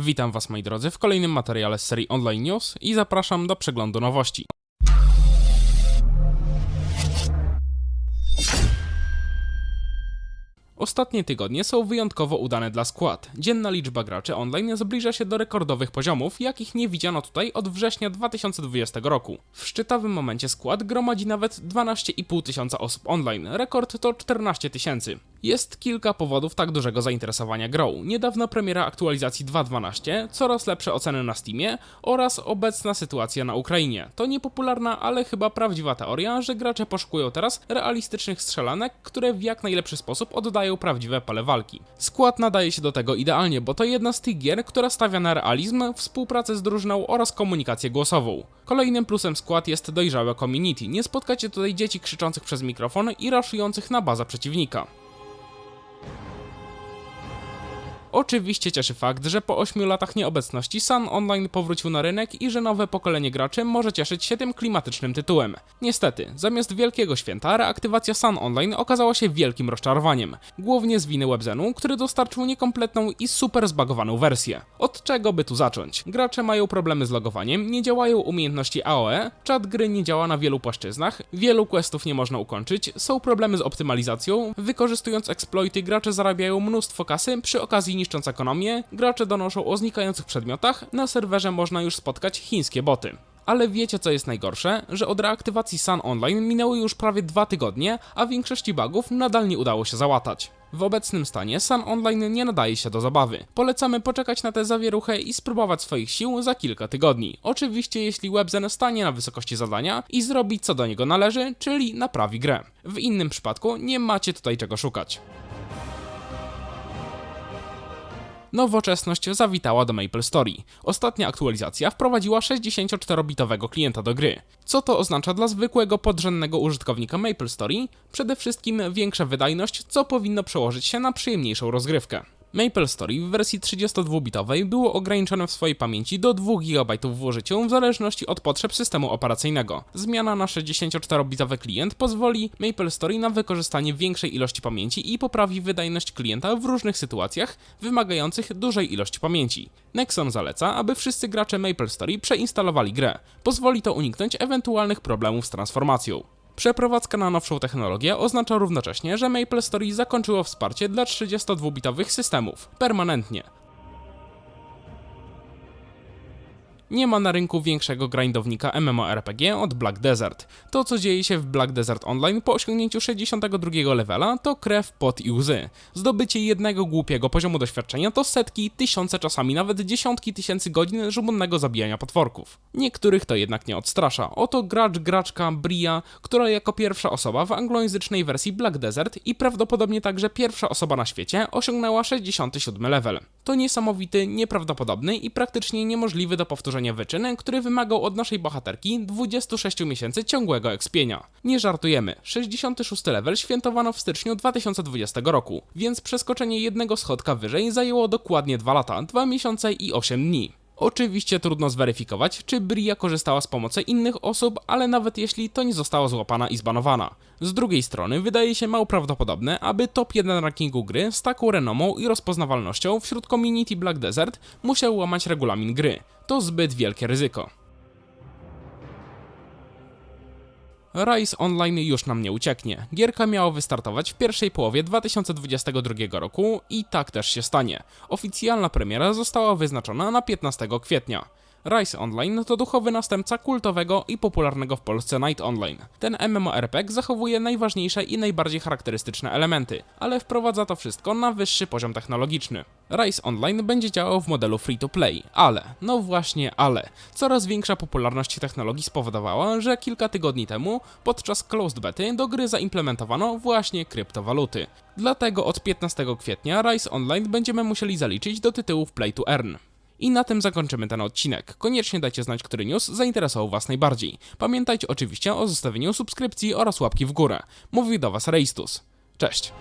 Witam Was moi drodzy w kolejnym materiale z serii Online News i zapraszam do przeglądu nowości. Ostatnie tygodnie są wyjątkowo udane dla skład. Dzienna liczba graczy online zbliża się do rekordowych poziomów, jakich nie widziano tutaj od września 2020 roku. W szczytowym momencie skład gromadzi nawet 12,5 tysiąca osób online, rekord to 14 tysięcy. Jest kilka powodów tak dużego zainteresowania grą. Niedawna premiera aktualizacji 2.12, coraz lepsze oceny na Steamie oraz obecna sytuacja na Ukrainie. To niepopularna, ale chyba prawdziwa teoria, że gracze poszukują teraz realistycznych strzelanek, które w jak najlepszy sposób oddają prawdziwe pole walki. Skład nadaje się do tego idealnie, bo to jedna z tych gier, która stawia na realizm, współpracę z drużyną oraz komunikację głosową. Kolejnym plusem skład jest dojrzałe community. Nie spotkacie tutaj dzieci krzyczących przez mikrofon i raszujących na bazę przeciwnika. Oczywiście cieszy fakt, że po 8 latach nieobecności Sun Online powrócił na rynek i że nowe pokolenie graczy może cieszyć się tym klimatycznym tytułem. Niestety, zamiast wielkiego święta, reaktywacja Sun Online okazała się wielkim rozczarowaniem. Głównie z winy Webzenu, który dostarczył niekompletną i super zbagowaną wersję. Od czego by tu zacząć? Gracze mają problemy z logowaniem, nie działają umiejętności AOE, czat gry nie działa na wielu płaszczyznach, wielu questów nie można ukończyć, są problemy z optymalizacją, wykorzystując exploity gracze zarabiają mnóstwo kasy przy okazji niszcząc ekonomię, gracze donoszą o znikających przedmiotach, na serwerze można już spotkać chińskie boty. Ale wiecie co jest najgorsze? Że od reaktywacji Sun Online minęły już prawie dwa tygodnie, a większości bugów nadal nie udało się załatać. W obecnym stanie Sun Online nie nadaje się do zabawy. Polecamy poczekać na tę zawieruchę i spróbować swoich sił za kilka tygodni. Oczywiście jeśli Webzen stanie na wysokości zadania i zrobi co do niego należy, czyli naprawi grę. W innym przypadku nie macie tutaj czego szukać. Nowoczesność zawitała do MapleStory. Ostatnia aktualizacja wprowadziła 64-bitowego klienta do gry. Co to oznacza dla zwykłego podrzędnego użytkownika MapleStory? Przede wszystkim większa wydajność, co powinno przełożyć się na przyjemniejszą rozgrywkę. MapleStory w wersji 32-bitowej było ograniczone w swojej pamięci do 2 GB w użyciu w zależności od potrzeb systemu operacyjnego. Zmiana na 64-bitowy klient pozwoli MapleStory na wykorzystanie większej ilości pamięci i poprawi wydajność klienta w różnych sytuacjach wymagających dużej ilości pamięci. Nexon zaleca, aby wszyscy gracze MapleStory przeinstalowali grę. Pozwoli to uniknąć ewentualnych problemów z transformacją. Przeprowadzka na nowszą technologię oznacza równocześnie, że MapleStory zakończyło wsparcie dla 32-bitowych systemów permanentnie. Nie ma na rynku większego grindownika MMORPG od Black Desert. To, co dzieje się w Black Desert Online po osiągnięciu 62 levela, to krew, pot i łzy. Zdobycie jednego głupiego poziomu doświadczenia to setki, tysiące, czasami nawet dziesiątki tysięcy godzin żmudnego zabijania potworków. Niektórych to jednak nie odstrasza. Oto gracz, graczka Bria, która jako pierwsza osoba w anglojęzycznej wersji Black Desert i prawdopodobnie także pierwsza osoba na świecie osiągnęła 67 level. To niesamowity, nieprawdopodobny i praktycznie niemożliwy do powtórzenia wyczyn, który wymagał od naszej bohaterki 26 miesięcy ciągłego ekspienia. Nie żartujemy, 66 level świętowano w styczniu 2020 roku, więc przeskoczenie jednego schodka wyżej zajęło dokładnie 2 lata, 2 miesiące i 8 dni. Oczywiście trudno zweryfikować, czy Bria korzystała z pomocy innych osób, ale nawet jeśli to nie została złapana i zbanowana. Z drugiej strony wydaje się mało prawdopodobne, aby top 1 rankingu gry z taką renomą i rozpoznawalnością wśród community Black Desert musiał łamać regulamin gry. To zbyt wielkie ryzyko. Rise Online już nam nie ucieknie. Gierka miała wystartować w pierwszej połowie 2022 roku i tak też się stanie. Oficjalna premiera została wyznaczona na 15 kwietnia. Rise Online to duchowy następca kultowego i popularnego w Polsce Night Online. Ten MMORPG zachowuje najważniejsze i najbardziej charakterystyczne elementy, ale wprowadza to wszystko na wyższy poziom technologiczny. Rise Online będzie działał w modelu free to play, ale, no właśnie ale, coraz większa popularność technologii spowodowała, że kilka tygodni temu, podczas closed bety, do gry zaimplementowano właśnie kryptowaluty. Dlatego od 15 kwietnia Rise Online będziemy musieli zaliczyć do tytułów play to earn. I na tym zakończymy ten odcinek. Koniecznie dajcie znać, który news zainteresował Was najbardziej. Pamiętajcie oczywiście o zostawieniu subskrypcji oraz łapki w górę. Mówi do Was Reistus. Cześć!